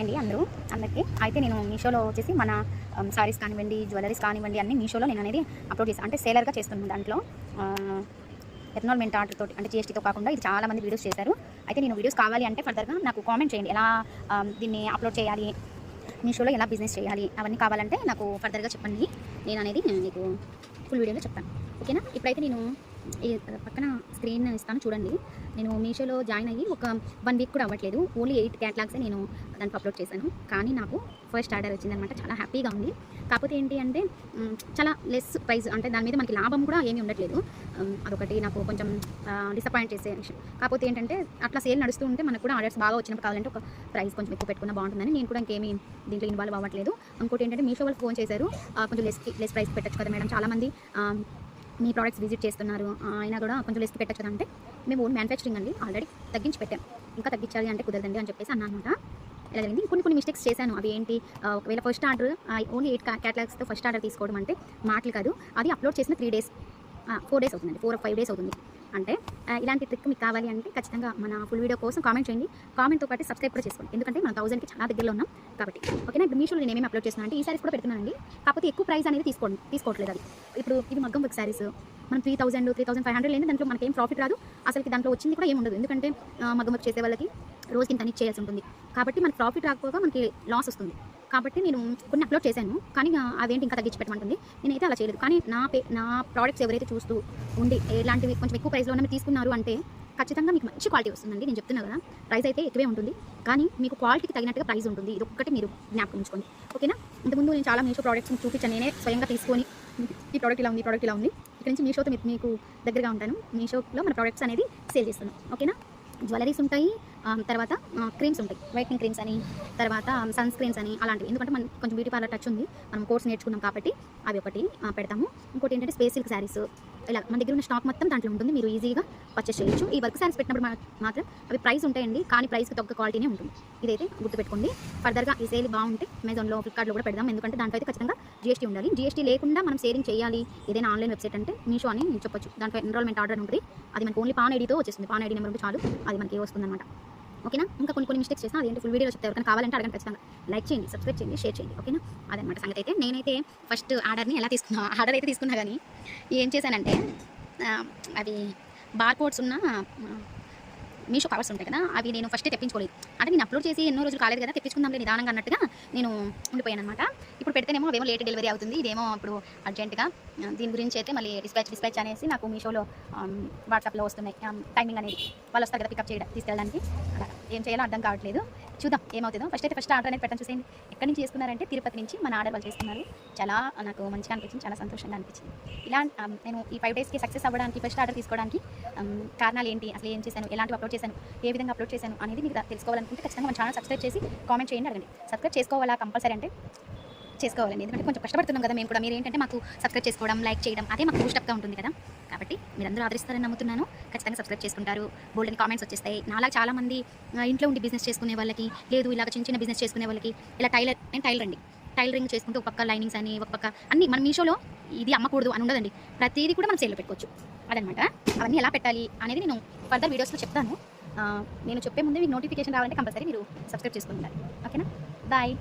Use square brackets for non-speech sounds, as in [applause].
అండి అందరూ అందరికీ. అయితే నేను మీషోలో వచ్చేసి మన um, సారీస్ కానివ్వండి జ్యువెలరీస్ కానివ్వండి అన్ని మీషోలో నేను అనేది అప్లోడ్ చేస్తాను అంటే సేలర్గా చేస్తున్నాను దాంట్లో. ఎర్నాల్మెంట్ ఆర్డర్ తోటి అంటే జిఎస్టీతో కాకుండా ఇది చాలా మంది వీడియోస్ చేశారు. అయితే నేను వీడియోస్ కావాలి అంటే ఫర్దర్గా నాకు కామెంట్ చేయండి. ఎలా um, దీన్ని అప్లోడ్ చేయాలి మీషోలో ఎలా బిజినెస్ చేయాలి అవన్నీ కావాలంటే నాకు ఫర్దర్గా చెప్పండి. నేను అనేది మీకు ఫుల్ వీడియోలో చెప్తాను. ఓకేనా ఇప్పుడైతే నేను పక్కన స్క్రీన్ ఇస్తాను చూడండి. నేను మీషోలో జాయిన్ అయ్యి ఒక వన్ వీక్ కూడా అవ్వట్లేదు. ఓన్లీ ఎయిట్ క్యాటలాగ్సే నేను దానికి అప్లోడ్ చేశాను. కానీ నాకు ఫస్ట్ ఆర్డర్ వచ్చిందనమాట చాలా హ్యాపీగా ఉంది. కాకపోతే ఏంటి అంటే చాలా లెస్ ప్రైస్ అంటే దాని మీద మనకి లాభం కూడా ఏమీ ఉండట్లేదు. అదొకటి నాకు కొంచెం డిసప్పాయింట్ చేసే విషయం. కాకపోతే ఏంటంటే అట్లా సేల్ నడుస్తూ ఉంటే మనకు కూడా ఆర్డర్స్ బాగా వచ్చినప్పుడు కావాలంటే ఒక ప్రైస్ కొంచెం ఎక్కువ పెట్టుకున్న బాగుంటుందని నేను కూడా ఇంకేమీ దీంట్లో ఇన్వాల్వ్ అవ్వట్లేదు. ఇంకోటి ఏంటంటే మీషో వాళ్ళు ఫోన్ చేశారు. కొంచెం లెస్ లెస్ ప్రైస్ పెట్టచ్చు కదా మేడం. చాలామంది మీ ప్రోడక్ట్స్ విజిట్ చేస్తున్నారు. అయినా కూడా కొంచెం లెస్కి పెట్టచ్చు కదా అంటే మేము ఓన్ మ్యానుఫ్యాక్చరింగ్ అండి. ఆల్రెడీ తగ్గించి పెట్టాం. ఇంకా తగ్గించాలి అంటే కుదరదండి అని చెప్పేసి అన్నాను అనమాట. ఇలా జరిగింది. కొన్ని కొన్ని మిస్టేక్స్ చేశాను. అవి ఏంటి? ఒకవేళ ఫస్ట్ ఆర్డర్ ఓన్లీ ఎయిట్ క్యాటలాగ్స్తో ఫస్ట్ ఆర్డర్ తీసుకోవడం అంటే మాటలు కాదు. అది అప్లోడ్ చేసిన త్రీ డేస్ ఫోర్ డేస్ అవుతుందండి. ఫోర్ ఫైవ్ డేస్ అవుతుంది. అంటే ఇలాంటి ట్రిక్ మీకు కావాలి అంటే ఖచ్చితంగా మన ఫుల్ వీడియో కోసం కామెంట్ చేయండి. కామెంట్తో పాటు సబ్స్క్రైబ్ కూడా చేసుకోండి. ఎందుకంటే మనం థౌసండ్కి చాలా దగ్గరలో ఉన్నాం కాబట్టి. ఓకేనా ఇప్పుడు మీషోలో నేను ఏమేమి అప్లోడ్ చేస్తున్నాను అంటే ఈ సారీస్ కూడా పెడుతున్నానండి. కాకపోతే ఎక్కువ ప్రైస్ అనేది తీసుకోండి తీసుకోవట్లేదు అది. ఇప్పుడు ఇది మగ్గం వర్క్ సారీస్ మనం three thousand three thousand five hundred లేని దాంట్లో మనకేం ఏం ప్రాఫిట్ రాదు. అసలుకి దాంట్లో వచ్చింది కూడా ఏం ఉండదు ఎందుకంటే మగ్గం వర్క్ చేసే వాళ్ళకి రోజుకి ఇంత చేయాల్సి ఉంటుంది. కాబట్టి మనకి ప్రాఫిట్ రాకపోగా మనకి లాస్ వస్తుంది. కాబట్టి నేను కొన్ని అప్లోడ్ చేశాను. కానీ అదేంటి అవేంటి ఇంకా తగ్గించి పెట్టమంటుంది. నేనైతే అలా చేయలేదు. కానీ నా పే నా ప్రోడక్ట్స్ ఎవరైతే చూస్తూ ఉండి ఎలాంటివి కొంచెం ఎక్కువ ప్రైస్లో ఉన్నవి తీసుకున్నారు అంటే ఖచ్చితంగా మీకు మంచి క్వాలిటీ వస్తుందండి. నేను చెప్తున్నా కదా ప్రైస్ అయితే ఎక్కువే ఉంటుంది. కానీ మీకు క్వాలిటీకి తగినట్టుగా ప్రైస్ ఉంటుంది. ఇది ఒక్కటి మీరు జ్ఞాపకం ఉంచుకోండి. ఓకేనా? ఇంతకుముందు నేను చాలా మీషో ప్రోడక్ట్స్ చూపించాను. నేనే స్వయంగా తీసుకొని ఈ ప్రోడక్ట్ ఇలా ఉంది ప్రోడక్ట్ ఇలా ఉంది. ఇక్కడ నుంచి మీషోతో మీకు- మీకు దగ్గరగా ఉంటాను. మీషోలో మన ప్రోడక్ట్స్ అనేది సేల్ చేస్తాను ఓకేనా? జ్యువెలరీస్ ఉంటాయి తర్వాత క్రీమ్స్ ఉంటాయి. వైట్నింగ్ క్రీమ్స్ అని తర్వాత సన్ స్క్రీన్స్ అని అలాంటివి. ఎందుకంటే మనం కొంచెం బ్యూటీ పార్లర్ టచ్ ఉంది. మనం కోర్స్ నేర్చుకున్నాం కాబట్టి అవి ఒకటి పెడతాము. ఇంకోటి ఏంటంటే స్పేస్ సిల్క్ శారీస్ ఇలా మన దగ్గర ఉన్న స్టాక్ మొత్తం దాంట్లో ఉంటుంది. మీరు ఈజీగా పర్చేస్ చేయొచ్చు. ఈ వర్క్ శారీస్ పెట్టినప్పుడు మాత్రం అవి ప్రైస్ ఉంటాయండి. కానీ ప్రైస్కి తగ్గ క్వాలిటీనే ఉంటుంది. ఇదైతే గుర్తుపెట్టుకోండి. ఫర్దర్గా ఈ సేల్ బాగుంటే అమెజాన్లో ఫ్లిప్కార్ట్లో కూడా పెడదాం. ఎందుకంటే దాంట్లో అయితే ఖచ్చితంగా జీఎస్టీ ఉండాలి. జీఎస్టీ లేకుండా మనం సేలింగ్ చేయాలి. ఏదైనా ఆన్లైన్ వెబ్సైట్ అంటే మీషో అని చెప్పొచ్చు. దాంట్లో ఎన్రోల్మెంట్ ఆర్డర్ ఉంటుంది. అది మనకు ఓన్లీ పాన్ ఐడితో వచ్చేస్తుంది. పాన్ ఐడి నెంబర్ ఉంటే చాలు. అది మనకి వస్తుందన్నమాట. ఓకేనా? ఇంకా కొన్ని కొన్ని మిస్టేక్స్ చేసినా అదేంటి ఫుల్ వీడియో చెప్తే ఎవరికైనా కావాలంటే అడగండి ఖచ్చితంగా. లైక్ చేయండి సబ్స్క్రైబ్ చేయండి షేర్ చేయండి ఓకేనా? అదనమాట సంగతి అయితే. నేనైతే ఫస్ట్ ఆర్డర్ని ఎలా తీసుకున్నా [laughs] ఆర్డర్ అయితే తీసుకున్నా కానీ ఏం చేశానంటే అవి బార్ కోడ్స్ ఉన్న మీషో కవర్స్ ఉంటాయి కదా అవి నేను ఫస్టే తెప్పించుకోలేదు. అంటే నేను అప్లోడ్ చేసి ఎన్నో రోజులు కాలేదు కదా తెప్పించుకుందాంలే నిదానంగా అన్నట్టుగా నేను ఉండిపోయాను అనమాట ఇప్పుడు పెడితేనేమో అవేమో లేట్ డెలివరీ అవుతుంది. ఇదేమో ఇప్పుడు అర్జెంటుగా దీని గురించి అయితే మళ్ళీ డిస్పాచ్ డిస్పాచ్ అనేసి నాకు మీషోలో వాట్సాప్లో వస్తున్నాయి. టైమింగ్ అనేది. వాళ్ళు వస్తారు కదా పికప్ చేయడం తీసుకెళ్ళడానికి? అలా. ఏం చేయాలో అర్థం కావట్లేదు. చూద్దాం ఏమవుతుందో. ఫస్ట్ అయితే ఫస్ట్ ఆర్డర్ అనేది పెట్టడం చూసేయండి. ఎక్కడి నుంచి చేసుకున్నారంటే తిరుపతి నుంచి మన ఆర్డర్ వాళ్ళు చేసుకున్నారు. చాలా నాకు మంచిగా అనిపించింది చాలా సంతోషంగా అనిపించింది. ఇలా నేను ఈ ఫైవ్ డేస్కి సక్సెస్ అవ్వడానికి ఫస్ట్ ఆర్డర్ తీసుకోవడానికి కారణాలు ఏంటి అసలు ఏం చేశాను ఎలాంటి అప్లోడ్ చేశాను ఏ విధంగా అప్లోడ్ చేశాను అనేది మీకు తెలుసుకోవాలనుకుంటే ఖచ్చితంగా మన ఛానల్ సబ్స్క్రైబ్ చేసి కామెంట్ చేయండి అడగండి. సబ్స్క్రైబ్ చేసుకోవాలా కంపల్సరీ అంటే చేసుకోవాలండి. ఎందుకంటే కొంచెం కష్టపడుతున్నాం కదా మేము కూడా. మీరు ఏంటంటే మాకు సబ్స్క్రైబ్ చేసుకోవడం లైక్ చేయడం అదే మాకు బూస్టప్గా ఉంటుంది కదా. కాబట్టి మీరందరూ ఆదరిస్తారని నమ్ముతున్నాను. ఖచ్చితంగా సబ్స్క్రైబ్ చేసుకుంటారు. బోల్డెన్ కామెంట్స్ వచ్చేస్తాయి. నాలా చాలా మంది ఇంట్లో ఉండి బిజినెస్ చేసుకునే వాళ్ళకి లేదు ఇలాగ చిన్న చిన్న బిజినెస్ చేసుకునే వాళ్ళకి ఇలా టైలర్ నేను టైలర్ అండి. టైలరింగ్ చేసుకుంటూ ఒక పక్క లైనింగ్స్ అని ఒక పక్క అన్ని మన మీషోలో ఇది అమ్మకూడదు అని ఉండదండి. ప్రతిదీ కూడా మనం సేల్లో పెట్టుకోవచ్చు. అదనమాట. అవన్నీ ఎలా పెట్టాలి అనేది నేను ఫర్దర్ వీడియోస్లో చెప్తాను. నేను చెప్పే ముందే మీకు నోటిఫికేషన్ రావాలంటే కంపల్సరీ మీరు సబ్స్క్రైబ్ చేసుకుంటారు ఓకేనా? బాయ్